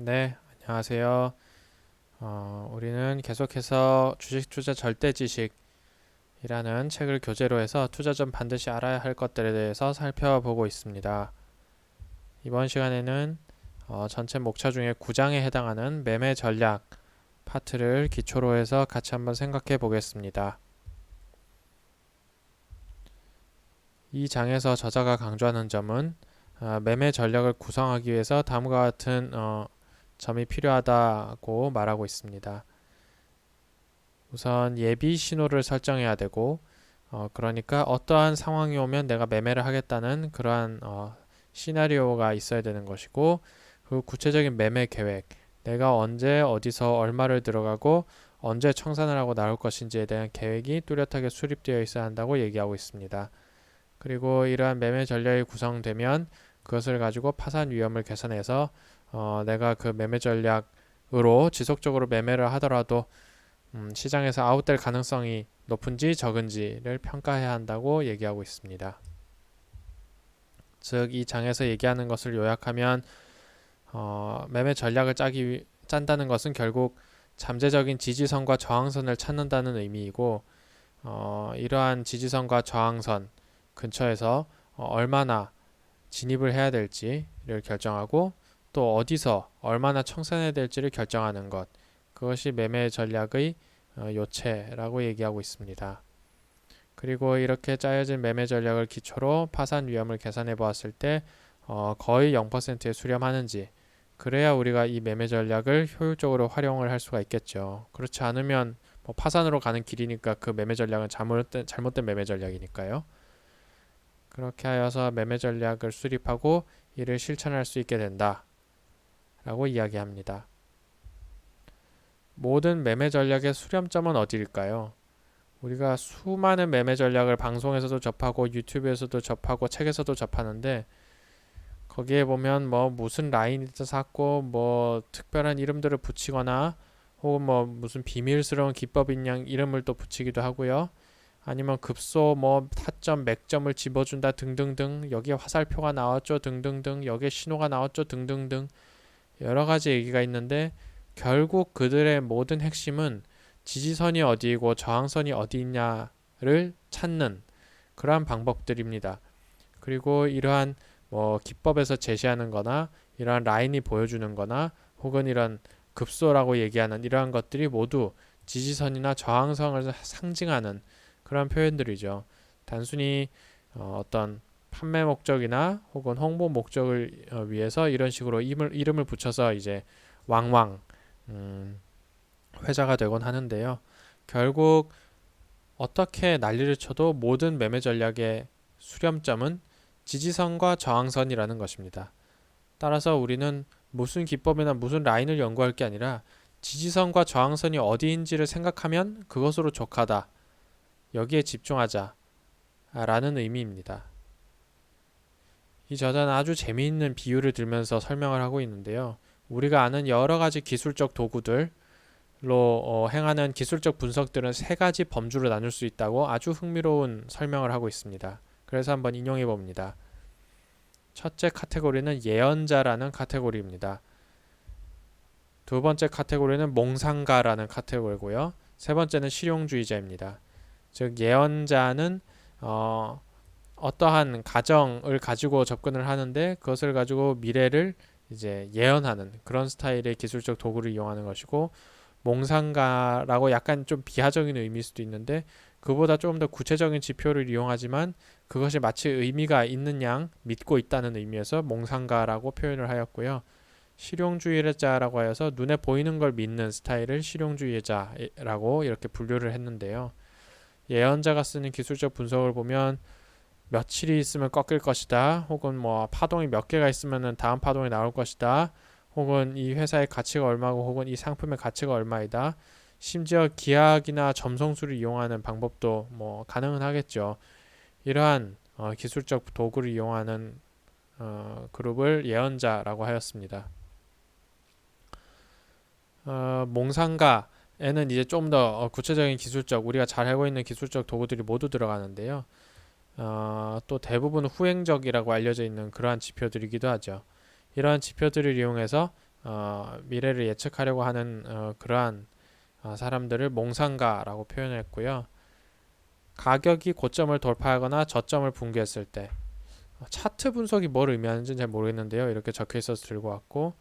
네, 안녕하세요. 어, 우리는 계속해서 주식 투자 절대 지식이라는 책을 교재로 해서 투자 전 반드시 알아야 할 것들에 대해서 살펴보고 있습니다. 이번 시간에는 어, 전체 목차 중에 9장에 해당하는 매매 전략 파트를 기초로 해서 같이 한번 생각해 보겠습니다. 이 장에서 저자가 강조하는 점은 어, 매매 전략을 구성하기 위해서 다음과 같은 어, 점이 필요하다고 말하고 있습니다. 우선 예비 신호를 설정해야 되고, 어, 그러니까 어떠한 상황이 오면 내가 매매를 하겠다는 그러한 어, 시나리오가 있어야 되는 것이고, 그 구체적인 매매 계획, 내가 언제 어디서 얼마를 들어가고 언제 청산을 하고 나올 것인지에 대한 계획이 뚜렷하게 수립되어 있어야 한다고 얘기하고 있습니다. 그리고 이러한 매매 전략이 구성되면 그것을 가지고 파산 위험을 계산해서 어, 내가 그 매매 전략으로 지속적으로 매매를 하더라도 음, 시장에서 아웃될 가능성이 높은지 적은지를 평가해야 한다고 얘기하고 있습니다. 즉, 이 장에서 얘기하는 것을 요약하면 어, 매매 전략을 짜기 위, 짠다는 것은 결국 잠재적인 지지선과 저항선을 찾는다는 의미이고 어, 이러한 지지선과 저항선 근처에서 어, 얼마나 진입을 해야 될지를 결정하고 또 어디서 얼마나 청산해야 될지를 결정하는 것. 그것이 매매 전략의 어, 요체라고 얘기하고 있습니다. 그리고 이렇게 짜여진 매매 전략을 기초로 파산 위험을 계산해 보았을 때 어, 거의 0%에 수렴하는지 그래야 우리가 이 매매 전략을 효율적으로 활용을 할 수가 있겠죠. 그렇지 않으면 뭐 파산으로 가는 길이니까 그 매매 전략은 잘못된, 잘못된 매매 전략이니까요. 그렇게 하여서 매매 전략을 수립하고 이를 실천할 수 있게 된다. 라고 이야기합니다. 모든 매매 전략의 수렴점은 어디일까요? 우리가 수많은 매매 전략을 방송에서도 접하고 유튜브에서도 접하고 책에서도 접하는데 거기에 보면 뭐 무슨 라인에서 샀고 뭐 특별한 이름들을 붙이거나 혹은 뭐 무슨 비밀스러운 기법인 양 이름을 또 붙이기도 하고요. 아니면 급소 뭐 타점 맥점을 집어준다 등등등 여기에 화살표가 나왔죠 등등등 여기에 신호가 나왔죠 등등등 여러 가지 얘기가 있는데 결국 그들의 모든 핵심은 지지선이 어디이고 저항선이 어디 있냐를 찾는 그러한 방법들입니다. 그리고 이러한 뭐 기법에서 제시하는 거나 이러한 라인이 보여주는 거나 혹은 이런 급소라고 얘기하는 이러한 것들이 모두 지지선이나 저항선을 상징하는 그런 표현들이죠. 단순히 어, 어떤 판매 목적이나 혹은 홍보 목적을 어, 위해서 이런 식으로 이름을, 이름을 붙여서 이제 왕왕 음, 회자가 되곤 하는데요. 결국 어떻게 난리를 쳐도 모든 매매 전략의 수렴점은 지지선과 저항선이라는 것입니다. 따라서 우리는 무슨 기법이나 무슨 라인을 연구할 게 아니라 지지선과 저항선이 어디인지를 생각하면 그것으로 족하다. 여기에 집중하자. 라는 의미입니다. 이 저자는 아주 재미있는 비유를 들면서 설명을 하고 있는데요. 우리가 아는 여러 가지 기술적 도구들로 어, 행하는 기술적 분석들은 세 가지 범주로 나눌 수 있다고 아주 흥미로운 설명을 하고 있습니다. 그래서 한번 인용해 봅니다. 첫째 카테고리는 예언자라는 카테고리입니다. 두 번째 카테고리는 몽상가라는 카테고리고요. 세 번째는 실용주의자입니다. 즉 예언자는 어, 어떠한 가정을 가지고 접근을 하는데 그것을 가지고 미래를 이제 예언하는 그런 스타일의 기술적 도구를 이용하는 것이고 몽상가라고 약간 좀 비하적인 의미일 수도 있는데 그보다 조금 더 구체적인 지표를 이용하지만 그것이 마치 의미가 있는 양 믿고 있다는 의미에서 몽상가라고 표현을 하였고요. 실용주의자라고 하여서 눈에 보이는 걸 믿는 스타일을 실용주의자라고 이렇게 분류를 했는데요. 예언자가 쓰는 기술적 분석을 보면 며칠이 있으면 꺾일 것이다. 혹은 뭐 파동이 몇 개가 있으면 다음 파동이 나올 것이다. 혹은 이 회사의 가치가 얼마고 혹은 이 상품의 가치가 얼마이다. 심지어 기하학이나 점성술을 이용하는 방법도 뭐 가능은 하겠죠. 이러한 어, 기술적 도구를 이용하는 어, 그룹을 예언자라고 하였습니다. 어, 몽상가에는 이제 좀더 어, 구체적인 기술적 우리가 잘 알고 있는 기술적 도구들이 모두 들어가는데요. 어, 또 대부분 후행적이라고 알려져 있는 그러한 지표들이기도 하죠. 이러한 지표들을 이용해서 어, 미래를 예측하려고 하는 어, 그러한 어, 사람들을 몽상가라고 표현했고요. 가격이 고점을 돌파하거나 저점을 붕괴했을 때 어, 차트 분석이 뭘 의미하는지는 잘 모르겠는데요. 이렇게 적혀 있어서 들고 왔고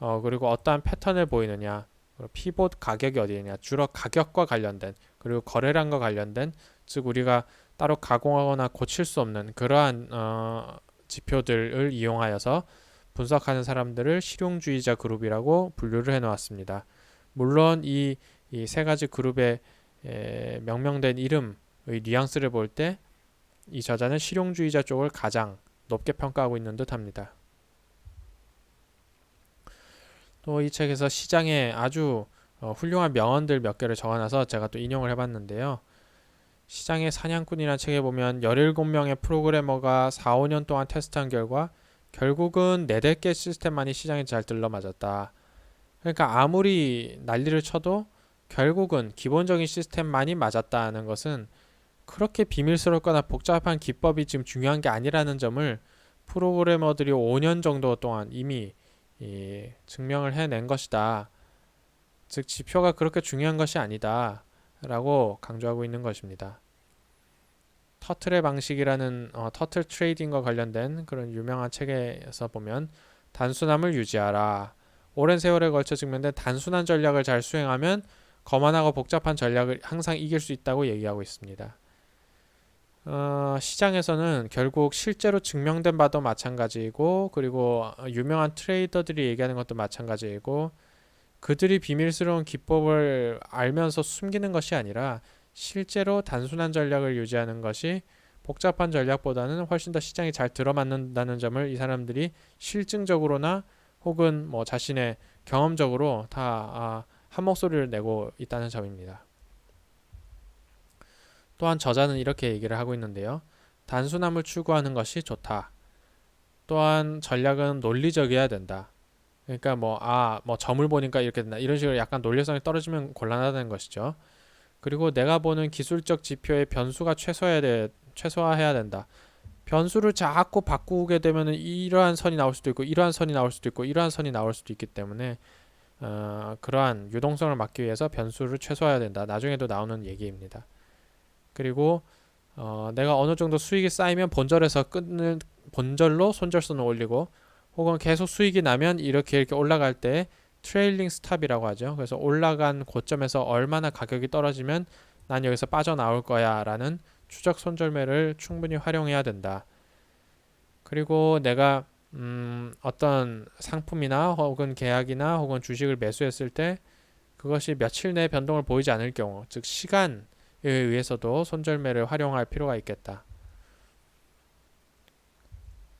어, 그리고 어떠한 패턴을 보이느냐 피봇 가격이 어디 있냐 주로 가격과 관련된 그리고 거래량과 관련된 즉 우리가 따로 가공하거나 고칠 수 없는 그러한 어, 지표들을 이용하여서 분석하는 사람들을 실용주의자 그룹이라고 분류를 해놓았습니다. 물론 이이세 가지 그룹의 에, 명명된 이름의 뉘앙스를 볼 때 이 저자는 실용주의자 쪽을 가장 높게 평가하고 있는 듯합니다. 또 이 책에서 시장에 아주 어, 훌륭한 명언들 몇 개를 적어놔서 제가 또 인용을 해봤는데요. 시장의 사냥꾼이라는 책에 보면 17명의 프로그래머가 4, 5년 동안 테스트한 결과 결국은 4, 4개 시스템만이 시장에 잘 들러맞았다. 그러니까 아무리 난리를 쳐도 결국은 기본적인 시스템만이 맞았다는 것은 그렇게 비밀스럽거나 복잡한 기법이 지금 중요한 게 아니라는 점을 프로그래머들이 5년 정도 동안 이미 이, 증명을 해낸 것이다. 즉 지표가 그렇게 중요한 것이 아니다. 라고 강조하고 있는 것입니다. 터틀의 방식이라는 어, 터틀 트레이딩과 관련된 그런 유명한 책에서 보면 단순함을 유지하라. 오랜 세월에 걸쳐 증명된 단순한 전략을 잘 수행하면 거만하고 복잡한 전략을 항상 이길 수 있다고 얘기하고 있습니다. 어, 시장에서는 결국 실제로 증명된 바도 마찬가지이고 그리고 유명한 트레이더들이 얘기하는 것도 마찬가지이고 그들이 비밀스러운 기법을 알면서 숨기는 것이 아니라 실제로 단순한 전략을 유지하는 것이 복잡한 전략보다는 훨씬 더 시장이 잘 들어맞는다는 점을 이 사람들이 실증적으로나 혹은 뭐 자신의 경험적으로 다한 아, 목소리를 내고 있다는 점입니다. 또한 저자는 이렇게 얘기를 하고 있는데요. 단순함을 추구하는 것이 좋다. 또한 전략은 논리적이어야 된다. 그러니까 뭐 아 뭐 점을 보니까 이렇게 된다 이런 식으로 약간 논리성이 떨어지면 곤란하다는 것이죠. 그리고 내가 보는 기술적 지표의 변수가 최소해야 돼 최소화해야 된다. 변수를 자꾸 바꾸게 되면 이러한 선이 나올 수도 있고 이러한 선이 나올 수도 있고 이러한 선이 나올 수도 있기 때문에 어, 그러한 유동성을 막기 위해서 변수를 최소화해야 된다. 나중에도 나오는 얘기입니다. 그리고 어, 내가 어느 정도 수익이 쌓이면 본절에서 끊는 본절로 손절선을 올리고 혹은 계속 수익이 나면 이렇게 이렇게 올라갈 때 트레일링 스탑이라고 하죠. 그래서 올라간 고점에서 얼마나 가격이 떨어지면 난 여기서 빠져나올 거야 라는 추적 손절매를 충분히 활용해야 된다. 그리고 내가 음, 어떤 상품이나 혹은 계약이나 혹은 주식을 매수했을 때 그것이 며칠 내 변동을 보이지 않을 경우, 즉 시간에 의해서도 손절매를 활용할 필요가 있겠다.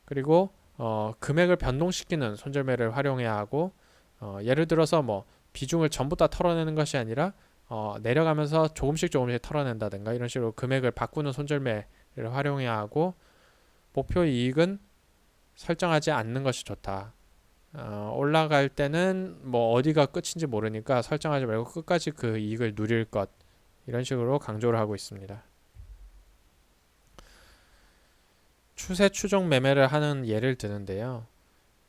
그리고 어, 금액을 변동시키는 손절매를 활용해야 하고 어, 예를 들어서 뭐 비중을 전부 다 털어내는 것이 아니라 어, 내려가면서 조금씩 조금씩 털어낸다든가 이런 식으로 금액을 바꾸는 손절매를 활용해야 하고 목표 이익은 설정하지 않는 것이 좋다. 어, 올라갈 때는 뭐 어디가 끝인지 모르니까 설정하지 말고 끝까지 그 이익을 누릴 것 이런 식으로 강조를 하고 있습니다. 추세 추종 매매를 하는 예를 드는데요.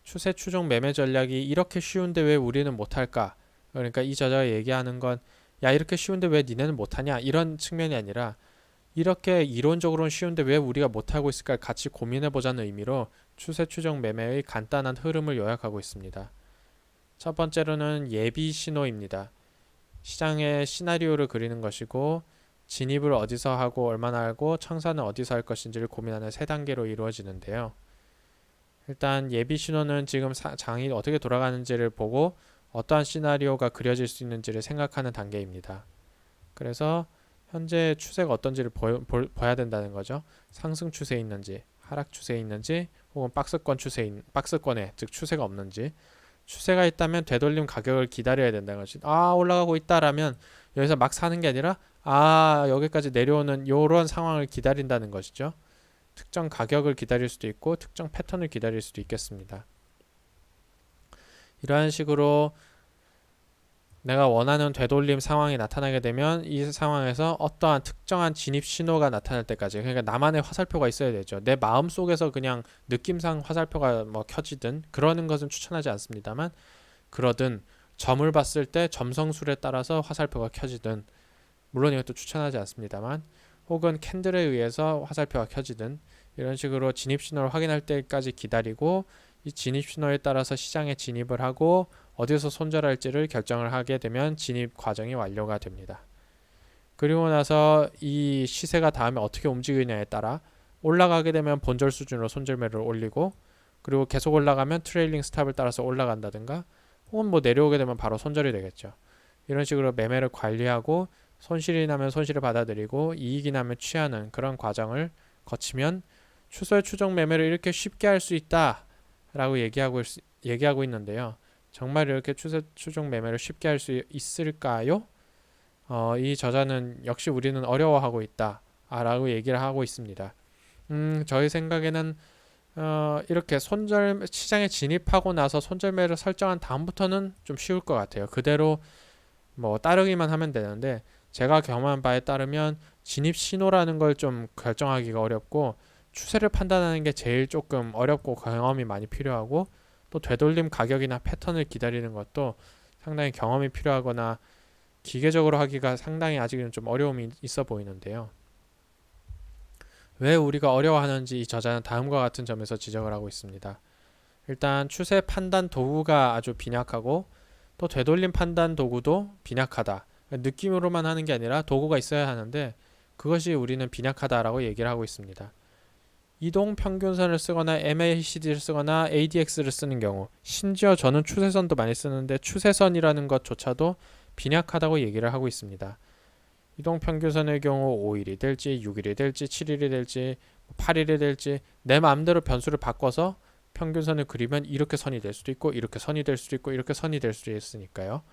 추세 추종 매매 전략이 이렇게 쉬운데 왜 우리는 못할까? 그러니까 이 저자가 얘기하는 건 야 이렇게 쉬운데 왜 니네는 못하냐 이런 측면이 아니라 이렇게 이론적으로는 쉬운데 왜 우리가 못하고 있을까 같이 고민해 보자는 의미로 추세 추종 매매의 간단한 흐름을 요약하고 있습니다. 첫 번째로는 예비 신호입니다. 시장의 시나리오를 그리는 것이고 진입을 어디서 하고 얼마나 하고 청산은 어디서 할 것인지를 고민하는 세 단계로 이루어지는데요. 일단 예비 신호는 지금 장이 어떻게 돌아가는지를 보고 어떠한 시나리오가 그려질 수 있는지를 생각하는 단계입니다. 그래서 현재 추세가 어떤지를 보, 보, 봐야 된다는 거죠. 상승 추세에 있는지, 하락 추세에 있는지, 혹은 박스권 추세 박스권에 즉 추세가 없는지, 추세가 있다면 되돌림 가격을 기다려야 된다는 거지. 아 올라가고 있다라면 여기서 막 사는 게 아니라 아 여기까지 내려오는 이런 상황을 기다린다는 것이죠. 특정 가격을 기다릴 수도 있고 특정 패턴을 기다릴 수도 있겠습니다. 이러한 식으로 내가 원하는 되돌림 상황이 나타나게 되면 이 상황에서 어떠한 특정한 진입 신호가 나타날 때까지 그러니까 나만의 화살표가 있어야 되죠. 내 마음 속에서 그냥 느낌상 화살표가 뭐 켜지든 그러는 것은 추천하지 않습니다만 그러든 점을 봤을 때 점성술에 따라서 화살표가 켜지든 물론 이것도 추천하지 않습니다만 혹은 캔들에 의해서 화살표가 켜지든 이런 식으로 진입 신호를 확인할 때까지 기다리고 이 진입 신호에 따라서 시장에 진입을 하고 어디서 손절할지를 결정을 하게 되면 진입 과정이 완료가 됩니다. 그리고 나서 이 시세가 다음에 어떻게 움직이냐에 따라 올라가게 되면 본절 수준으로 손절매를 올리고 그리고 계속 올라가면 트레일링 스탑을 따라서 올라간다든가 혹은 뭐 내려오게 되면 바로 손절이 되겠죠. 이런 식으로 매매를 관리하고 손실이 나면 손실을 받아들이고 이익이 나면 취하는 그런 과정을 거치면 추세 추정 매매를 이렇게 쉽게 할 수 있다라고 얘기하고 있, 얘기하고 있는데요. 정말 이렇게 추세 추정 매매를 쉽게 할 수 있을까요? 어, 이 저자는 역시 우리는 어려워하고 있다라고 얘기를 하고 있습니다. 음, 저희 생각에는 어, 이렇게 손절 시장에 진입하고 나서 손절매를 설정한 다음부터는 좀 쉬울 것 같아요. 그대로 뭐 따르기만 하면 되는데 제가 경험한 바에 따르면 진입 신호라는 걸 좀 결정하기가 어렵고 추세를 판단하는 게 제일 조금 어렵고 경험이 많이 필요하고 또 되돌림 가격이나 패턴을 기다리는 것도 상당히 경험이 필요하거나 기계적으로 하기가 상당히 아직은 좀 어려움이 있어 보이는데요. 왜 우리가 어려워하는지 이 저자는 다음과 같은 점에서 지적을 하고 있습니다. 일단 추세 판단 도구가 아주 빈약하고 또 되돌림 판단 도구도 빈약하다. 느낌으로만 하는 게 아니라 도구가 있어야 하는데 그것이 우리는 빈약하다라고 얘기를 하고 있습니다. 이동 평균선을 쓰거나 MACD를 쓰거나 ADX를 쓰는 경우 심지어 저는 추세선도 많이 쓰는데 추세선이라는 것조차도 빈약하다고 얘기를 하고 있습니다. 이동 평균선의 경우 5일이 될지 6일이 될지 7일이 될지 8일이 될지 내 마음대로 변수를 바꿔서 평균선을 그리면 이렇게 선이 될 수도 있고 이렇게 선이 될 수도 있고 이렇게 선이 될 수도 있으니까요.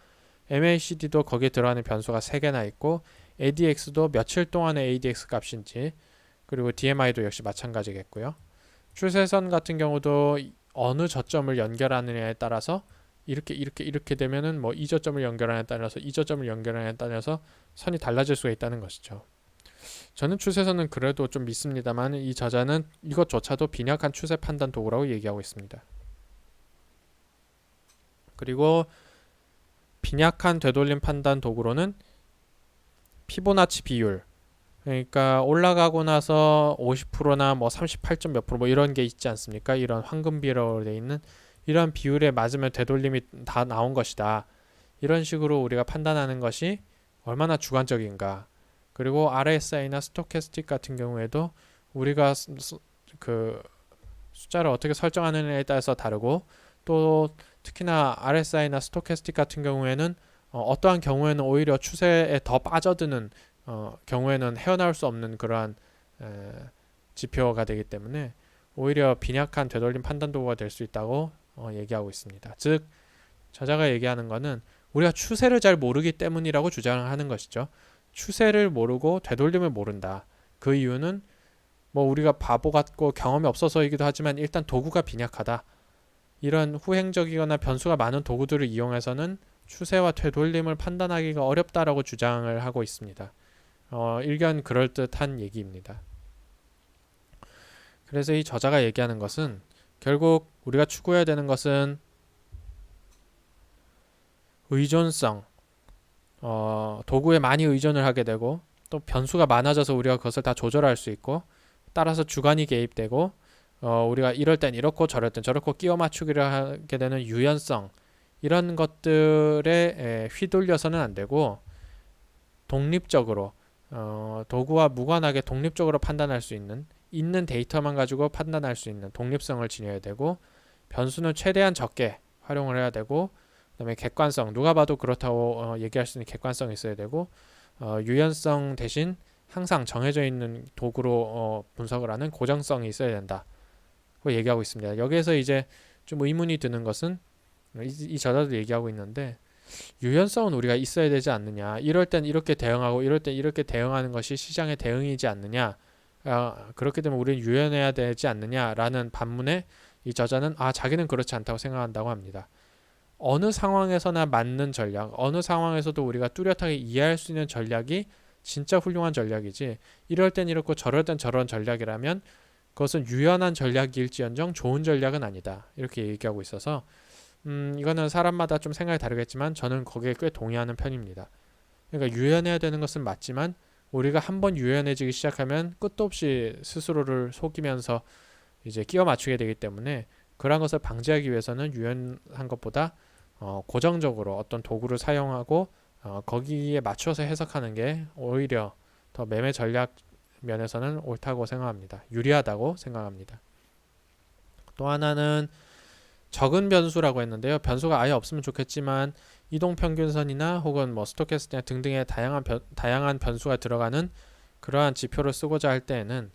MACD도 거기에 들어가는 변수가 3개나 있고 ADX도 며칠 동안의 ADX 값인지 그리고 DMI도 역시 마찬가지겠고요. 추세선 같은 경우도 어느 저점을 연결하느냐에 따라서 이렇게 이렇게 이렇게 되면은 뭐 이 저점을 연결하냐에 따라서 이 저점을 연결하냐에 따라서 선이 달라질 수가 있다는 것이죠. 저는 추세선은 그래도 좀 믿습니다만 이 저자는 이것조차도 빈약한 추세 판단 도구라고 얘기하고 있습니다. 그리고 빈약한 되돌림 판단 도구로는 피보나치 비율 그러니까 올라가고 나서 50%나 뭐 38점 몇 프로 뭐 이런 게 있지 않습니까? 이런 황금 비율로 돼 있는 이런 비율에 맞으면 되돌림이 다 나온 것이다. 이런 식으로 우리가 판단하는 것이 얼마나 주관적인가. 그리고 RSI나 스토캐스틱 같은 경우에도 우리가 그 숫자를 어떻게 설정하느냐에 따라서 다르고 또 특히나 RSI나 스토캐스틱 같은 경우에는 어, 떠한 경우에는 오히려 추세에 더 빠져드는 어, 경우에는 헤어나올 수 없는 그러한 에, 지표가 되기 때문에 오히려 빈약한 되돌림 판단 도구가 될 수 있다고 어, 얘기하고 있습니다. 즉 저자가 얘기하는 것은 우리가 추세를 잘 모르기 때문이라고 주장하는 것이죠. 추세를 모르고 되돌림을 모른다. 그 이유는 뭐 우리가 바보 같고 경험이 없어서이기도 하지만 일단 도구가 빈약하다. 이런 후행적이거나 변수가 많은 도구들을 이용해서는 추세와 되돌림을 판단하기가 어렵다라고 주장을 하고 있습니다. 어, 일견 그럴듯한 얘기입니다. 그래서 이 저자가 얘기하는 것은 결국 우리가 추구해야 되는 것은 의존성, 어, 도구에 많이 의존을 하게 되고 또 변수가 많아져서 우리가 그것을 다 조절할 수 있고 따라서 주관이 개입되고 어, 우리가 이럴 땐 이렇고 저럴 땐 저렇고 끼워 맞추기를 하게 되는 유연성 이런 것들에 에, 휘둘려서는 안 되고 독립적으로 어, 도구와 무관하게 독립적으로 판단할 수 있는 있는 데이터만 가지고 판단할 수 있는 독립성을 지녀야 되고 변수는 최대한 적게 활용을 해야 되고 그다음에 객관성 누가 봐도 그렇다고 어, 얘기할 수 있는 객관성이 있어야 되고 어, 유연성 대신 항상 정해져 있는 도구로 어, 분석을 하는 고정성이 있어야 된다. 고 얘기하고 있습니다. 여기에서 이제 좀 의문이 드는 것은 이, 이 저자도 얘기하고 있는데 유연성은 우리가 있어야 되지 않느냐. 이럴 땐 이렇게 대응하고 이럴 땐 이렇게 대응하는 것이 시장의 대응이지 않느냐. 아, 그렇게 되면 우리는 유연해야 되지 않느냐라는 반문에 이 저자는 아 자기는 그렇지 않다고 생각한다고 합니다. 어느 상황에서나 맞는 전략, 어느 상황에서도 우리가 뚜렷하게 이해할 수 있는 전략이 진짜 훌륭한 전략이지. 이럴 땐 이렇고 저럴 땐 저런 전략이라면 그것은 유연한 전략일지언정 좋은 전략은 아니다. 이렇게 얘기하고 있어서 음, 이거는 사람마다 좀 생각이 다르겠지만 저는 거기에 꽤 동의하는 편입니다. 그러니까 유연해야 되는 것은 맞지만 우리가 한번 유연해지기 시작하면 끝도 없이 스스로를 속이면서 이제 끼워 맞추게 되기 때문에 그러한 것을 방지하기 위해서는 유연한 것보다 어, 고정적으로 어떤 도구를 사용하고 어, 거기에 맞춰서 해석하는 게 오히려 더 매매 전략 면에서는 옳다고 생각합니다. 유리하다고 생각합니다. 또 하나는 적은 변수라고 했는데요. 변수가 아예 없으면 좋겠지만 이동 평균선이나 혹은 뭐 스토캐스틱 등등의 다양한 변, 다양한 변수가 들어가는 그러한 지표를 쓰고자 할 때에는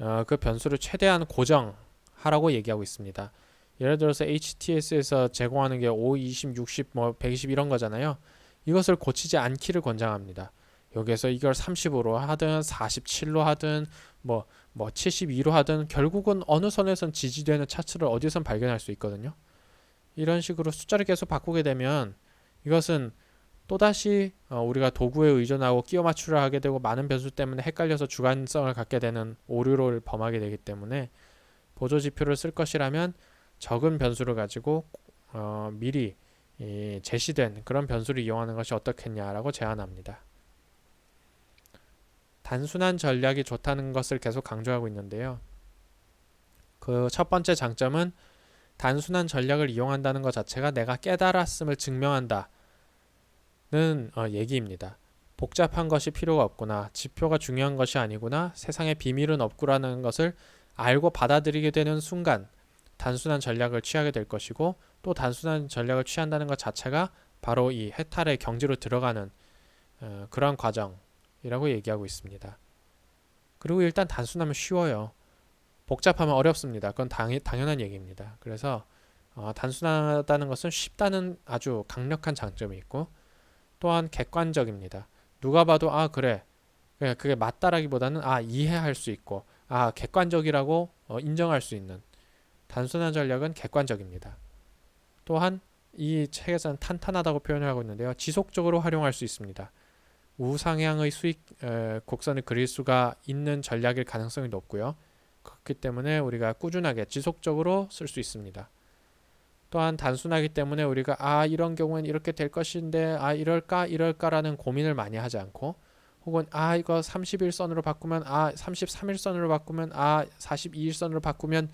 어, 그 변수를 최대한 고정하라고 얘기하고 있습니다. 예를 들어서 HTS에서 제공하는 게 5, 20, 60, 뭐 120 이런 거잖아요. 이것을 고치지 않기를 권장합니다. 여기서 이걸 30으로 하든 47로 하든 뭐뭐 72로 하든 결국은 어느 선에선 지지되는 차트를 어디선 발견할 수 있거든요. 이런 식으로 숫자를 계속 바꾸게 되면 이것은 또다시 어, 우리가 도구에 의존하고 끼워 맞추려 하게 되고 많은 변수 때문에 헷갈려서 주관성을 갖게 되는 오류를 범하게 되기 때문에 보조 지표를 쓸 것이라면 적은 변수를 가지고 어, 미리 이 제시된 그런 변수를 이용하는 것이 어떻겠냐라고 제안합니다. 단순한 전략이 좋다는 것을 계속 강조하고 있는데요. 그 첫 번째 장점은 단순한 전략을 이용한다는 것 자체가 내가 깨달았음을 증명한다는 어, 얘기입니다. 복잡한 것이 필요가 없구나, 지표가 중요한 것이 아니구나, 세상에 비밀은 없구라는 것을 알고 받아들이게 되는 순간 단순한 전략을 취하게 될 것이고 또 단순한 전략을 취한다는 것 자체가 바로 이 해탈의 경지로 들어가는 어, 그런 과정 이라고 얘기하고 있습니다. 그리고 일단 단순하면 쉬워요. 복잡하면 어렵습니다. 그건 당, 당연한 얘기입니다. 그래서 어, 단순하다는 것은 쉽다는 아주 강력한 장점이 있고 또한 객관적입니다. 누가 봐도 아 그래 그게 맞다라기보다는 아 이해할 수 있고 아 객관적이라고 어, 인정할 수 있는 단순한 전략은 객관적입니다. 또한 이 책에서는 탄탄하다고 표현을 하고 있는데요. 지속적으로 활용할 수 있습니다. 우상향의 수익 에, 곡선을 그릴 수가 있는 전략일 가능성이 높고요. 그렇기 때문에 우리가 꾸준하게 지속적으로 쓸 수 있습니다. 또한 단순하기 때문에 우리가 아 이런 경우엔 이렇게 될 것인데 아 이럴까 이럴까라는 고민을 많이 하지 않고 혹은 아 이거 31선으로 바꾸면 아 33일선으로 바꾸면 아 42일선으로 바꾸면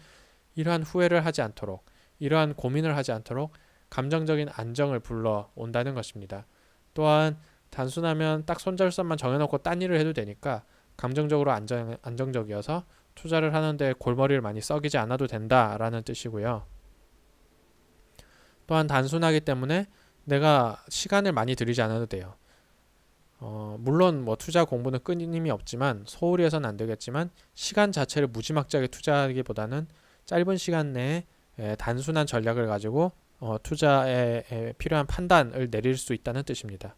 이러한 후회를 하지 않도록 이러한 고민을 하지 않도록 감정적인 안정을 불러 온다는 것입니다. 또한 단순하면 딱 손절선만 정해놓고 딴 일을 해도 되니까 감정적으로 안정, 안정적이어서 투자를 하는데 골머리를 많이 썩이지 않아도 된다라는 뜻이고요. 또한 단순하기 때문에 내가 시간을 많이 들이지 않아도 돼요. 어, 물론 뭐 투자 공부는 끊임이 없지만 소홀히 해서는 안 되겠지만 시간 자체를 무지막지하게 투자하기보다는 짧은 시간 내에 단순한 전략을 가지고 어, 투자에 필요한 판단을 내릴 수 있다는 뜻입니다.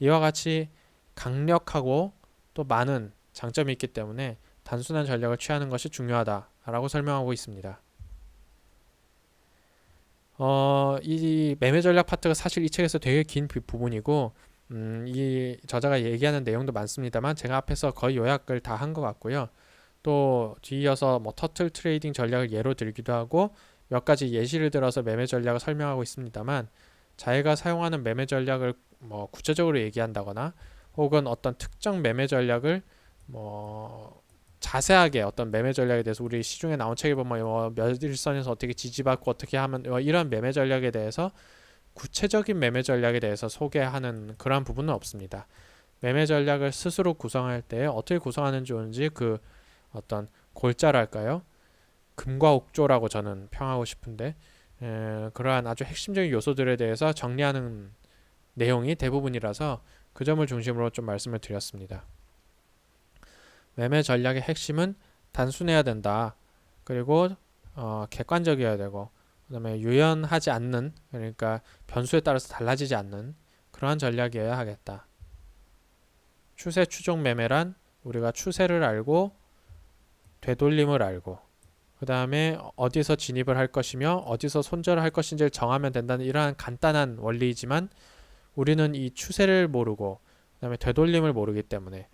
이와 같이 강력하고 또 많은 장점이 있기 때문에 단순한 전략을 취하는 것이 중요하다라고 설명하고 있습니다. 어, 이 매매 전략 파트가 사실 이 책에서 되게 긴 부분이고 음, 이 저자가 얘기하는 내용도 많습니다만 제가 앞에서 거의 요약을 다 한 것 같고요. 또 뒤이어서 뭐 터틀 트레이딩 전략을 예로 들기도 하고 몇 가지 예시를 들어서 매매 전략을 설명하고 있습니다만 자기가 사용하는 매매 전략을 뭐 구체적으로 얘기한다거나 혹은 어떤 특정 매매 전략을 뭐 자세하게 어떤 매매 전략에 대해서 우리 시중에 나온 책에 보면 뭐 몇일선에서 어떻게 지지받고 어떻게 하면 뭐 이런 매매 전략에 대해서 구체적인 매매 전략에 대해서 소개하는 그러한 부분은 없습니다. 매매 전략을 스스로 구성할 때 어떻게 구성하는 좋은지 그 어떤 골자랄까요? 금과 옥조라고 저는 평하고 싶은데 에, 그러한 아주 핵심적인 요소들에 대해서 정리하는 내용이 대부분이라서 그 점을 중심으로 좀 말씀을 드렸습니다. 매매 전략의 핵심은 단순해야 된다. 그리고 어, 객관적이어야 되고 그다음에 유연하지 않는 그러니까 변수에 따라서 달라지지 않는 그러한 전략이어야 하겠다. 추세 추종 매매란 우리가 추세를 알고 되돌림을 알고 그 다음에 어디서 진입을 할 것이며 어디서 손절을 할 것인지를 정하면 된다는 이러한 간단한 원리이지만 우리는 이 추세를 모르고 그 다음에 되돌림을 모르기 때문에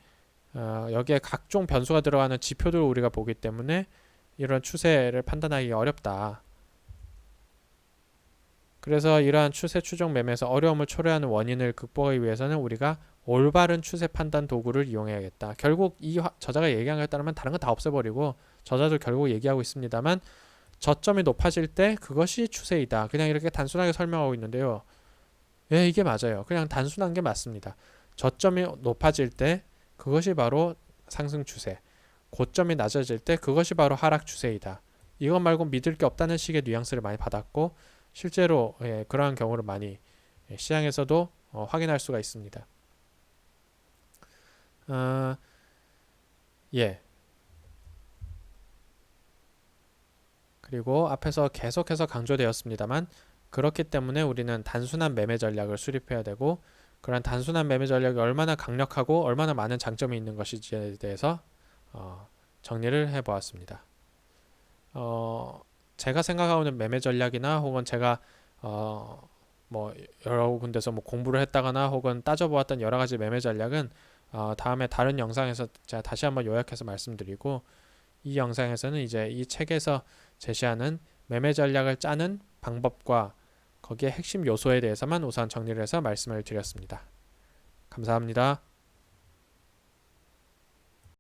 어, 여기에 각종 변수가 들어가는 지표들을 우리가 보기 때문에 이런 추세를 판단하기 어렵다. 그래서 이러한 추세 추종 매매에서 어려움을 초래하는 원인을 극복하기 위해서는 우리가 올바른 추세 판단 도구를 이용해야겠다. 결국 이 화- 저자가 얘기한 것에 따르면 다른 건다 없애버리고 저자도 결국 얘기하고 있습니다만 저점이 높아질 때 그것이 추세이다. 그냥 이렇게 단순하게 설명하고 있는데요. 예, 이게 맞아요. 그냥 단순한 게 맞습니다. 저점이 높아질 때 그것이 바로 상승 추세. 고점이 낮아질 때 그것이 바로 하락 추세이다. 이것 말고 믿을 게 없다는 식의 뉘앙스를 많이 받았고 실제로 예, 그러한 경우를 많이 예, 시장에서도 어, 확인할 수가 있습니다. 아, 예. 그리고 앞에서 계속해서 강조되었습니다만 그렇기 때문에 우리는 단순한 매매 전략을 수립해야 되고 그런 단순한 매매 전략이 얼마나 강력하고 얼마나 많은 장점이 있는 것인지에 대해서 어, 정리를 해보았습니다. 어, 제가 생각하는 매매 전략이나 혹은 제가 어, 뭐 여러 군데서 뭐 공부를 했다거나 혹은 따져보았던 여러 가지 매매 전략은 어, 다음에 다른 영상에서 제가 다시 한번 요약해서 말씀드리고 이 영상에서는 이제 이 책에서 제시하는 매매 전략을 짜는 방법과 거기에 핵심 요소에 대해서만 우선 정리를 해서 말씀을 드렸습니다. 감사합니다.